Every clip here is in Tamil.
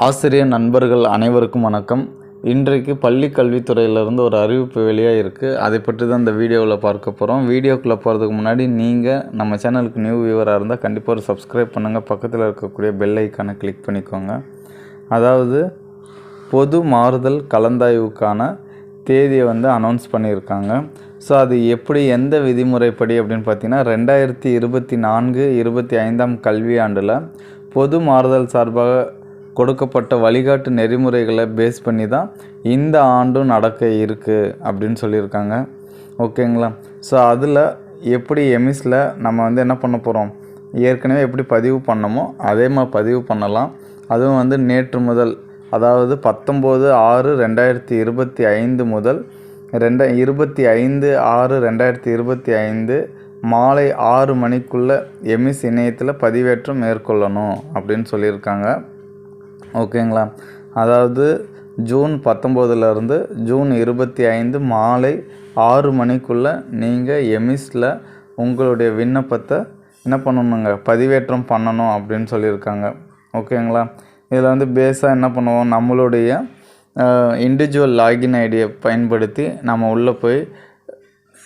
ஆசிரியர் நண்பர்கள் அனைவருக்கும் வணக்கம். இன்றைக்கு பள்ளி கல்வித்துறையிலேருந்து ஒரு அறிவிப்பு வெளியாக இருக்குது அதை பற்றி தான் இந்த வீடியோவில் பார்க்க போகிறோம் வீடியோக்குள்ளே போகிறதுக்கு முன்னாடி நீங்கள் நம்ம சேனலுக்கு நியூ வியூவராக இருந்தால் கண்டிப்பாக ஒரு சப்ஸ்கிரைப் பண்ணுங்கள் பக்கத்தில் இருக்கக்கூடிய பெல் ஐக்கானை கிளிக் பண்ணிக்கோங்க. அதாவது பொது மாறுதல் கலந்தாய்வுக்கான தேதியை வந்து அனௌன்ஸ் பண்ணியிருக்காங்க. ஸோ அது எப்படி எந்த விதிமுறைப்படி அப்படின்னு பார்த்தீங்கன்னா ரெண்டாயிரத்தி இருபத்தி நான்கு இருபத்தி ஐந்தாம் கல்வியாண்டில் பொது மாறுதல் சார்பாக கொடுக்கப்பட்ட வழிகாட்டு நெறிமுறைகளை பேஸ் பண்ணி தான் இந்த ஆண்டும் நடக்க இருக்குது அப்படின்னு சொல்லியிருக்காங்க. ஓகேங்களா? ஸோ அதில் எப்படி எமிஸில் நம்ம வந்து என்ன பண்ண போகிறோம் ஏற்கனவே எப்படி பதிவு பண்ணமோ அதே மாதிரி பதிவு பண்ணலாம். அதுவும் வந்து நேற்று முதல் அதாவது பத்தொம்போது ஆறு ரெண்டாயிரத்தி இருபத்தி ஐந்து முதல் ரெண்ட இருபத்தி ஐந்து ஆறு ரெண்டாயிரத்தி இருபத்தி ஐந்து மாலை ஆறு மணிக்குள்ளே எமிஸ் இணையத்தில் பதிவேற்றம் மேற்கொள்ளணும் அப்படின்னு சொல்லியிருக்காங்க. ஓகேங்களா? அதாவது ஜூன் பத்தொம்போதுலேருந்து ஜூன் இருபத்தி ஐந்து மாலை ஆறு மணிக்குள்ளே நீங்கள் எமிஸில் உங்களுடைய விண்ணப்பத்தை என்ன பண்ணணுங்க? பதிவேற்றம் பண்ணணும் அப்படின்னு சொல்லியிருக்காங்க. ஓகேங்களா? இதில் வந்து பேஸாக என்ன பண்ணுவோம்? நம்மளுடைய இண்டிவிஜுவல் லாகின் ஐடியை பயன்படுத்தி நம்ம உள்ளே போய்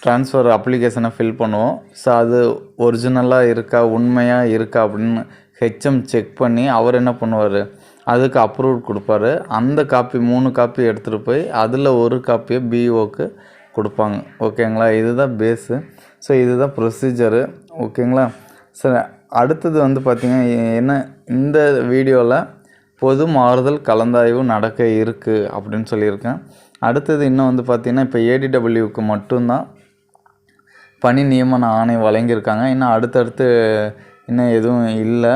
ட்ரான்ஸ்ஃபர் அப்ளிகேஷனை ஃபில் பண்ணுவோம். ஸோ அது ஒரிஜினலாக இருக்கா? உண்மையாக இருக்கா? அப்படின்னு ஹெச்எம் செக் பண்ணி அவர் என்ன பண்ணுவார்? அதுக்கு அப்ரூவ் கொடுப்பாரு. அந்த காப்பி மூணு காப்பி எடுத்துகிட்டு போய் அதில் ஒரு காப்பியை பிஓக்கு கொடுப்பாங்க. ஓகேங்களா இதுதான் பேஸு ஸோ இதுதான் ப்ரொசீஜரு ஓகேங்களா சரி அடுத்தது வந்து பார்த்திங்கன்னா என்ன இந்த வீடியோவில் பொது மாறுதல் கலந்தாய்வு நடக்க இருக்குது அப்படின்னு சொல்லியிருக்கேன். அடுத்தது இன்னும் வந்து பார்த்திங்கன்னா இப்போ ஏடிடபிள்யூக்கு மட்டும்தான் பணி நியமன ஆணை வழங்கியிருக்காங்க. இன்னும் அடுத்தடுத்து இன்னும் எதுவும் இல்லை.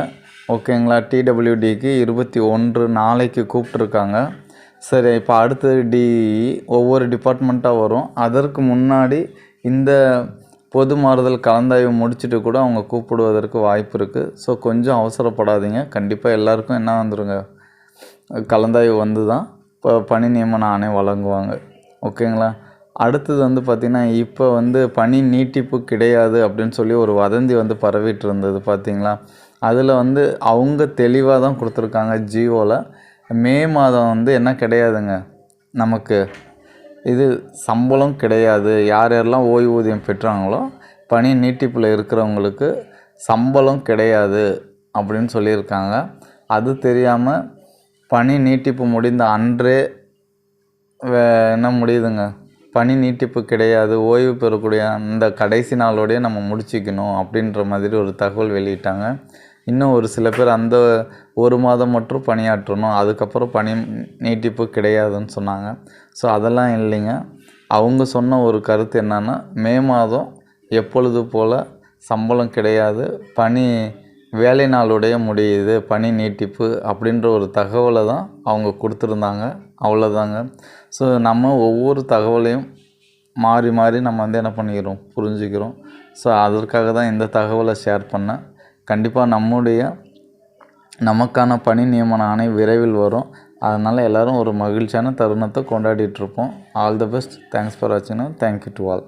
ஓகேங்களா? டிடபிள்யூடிக்கு இருபத்தி ஒன்று நாளைக்கு கூப்பிட்ருக்காங்க சரி இப்போ அடுத்தது டி ஒவ்வொரு டிபார்ட்மெண்ட்டாக வரும். அதற்கு முன்னாடி இந்த பொது மாறுதல் கலந்தாய்வு முடிச்சுட்டு கூட அவங்க கூப்பிடுவதற்கு வாய்ப்பு இருக்குது ஸோ கொஞ்சம் அவசரப்படாதீங்க. கண்டிப்பாக எல்லாருக்கும் என்ன வந்துடுங்க கலந்தாய்வு வந்து தான் இப்போ பணி நியமன ஆணை வழங்குவாங்க. ஓகேங்களா? அடுத்தது வந்து பார்த்திங்கன்னா இப்போ வந்து பணி நீட்டிப்பு கிடையாது அப்படின்னு சொல்லி ஒரு வதந்தி வந்து பரவிட்டு இருந்தது பார்த்தீங்களா அதில் வந்து அவங்க தெளிவாக தான் கொடுத்துருக்காங்க ஜியோவில் மே மாதம் வந்து என்ன கிடையாதுங்க? நமக்கு இது சம்பளம் கிடையாது. யார் யாரெல்லாம் ஓய்வூதியம் பெற்றாங்களோ பணி நீட்டிப்பில் இருக்கிறவங்களுக்கு சம்பளம் கிடையாது அப்படின்னு சொல்லியிருக்காங்க. அது தெரியாமல் பணி நீட்டிப்பு முடிந்த அன்றே வே என்ன முடியுதுங்க? பணி நீட்டிப்பு கிடையாது. ஓய்வு பெறக்கூடிய அந்த கடைசி நாளோடய நம்ம முடிச்சிக்கணும் அப்படின்ற மாதிரி ஒரு தகவல் வெளியிட்டாங்க. இன்னும் ஒரு சில பேர் அந்த ஒரு மாதம் மட்டும் பணியாற்றணும் அதுக்கப்புறம் பணி நீட்டிப்பு கிடையாதுன்னு சொன்னாங்க. ஸோ அதெல்லாம் இல்லைங்க. அவங்க சொன்ன ஒரு கருத்து என்னென்னா மே மாதம் எப்பொழுது போல் சம்பளம் கிடையாது பணி வேலை நாளுடைய முடியுது பணி நீட்டிப்பு அப்படின்ற ஒரு தகவலை தான் அவங்க கொடுத்துருந்தாங்க. அவ்வளோதாங்க ஸோ நம்ம ஒவ்வொரு தகவலையும் மாறி மாறி நம்ம வந்து என்ன பண்ணிக்கிறோம்? புரிஞ்சுக்கிறோம். ஸோ அதற்காக தான் இந்த தகவலை ஷேர் பண்ணேன். கண்டிப்பாக நம்முடைய நமக்கான பணி நியமன ஆணை விரைவில் வரும். அதனால் எல்லோரும் ஒரு மகிழ்ச்சியான தருணத்தை கொண்டாடிட்டுருப்போம் all the best thanks for வாட்சிங் தேங்க்யூ டு ஆல்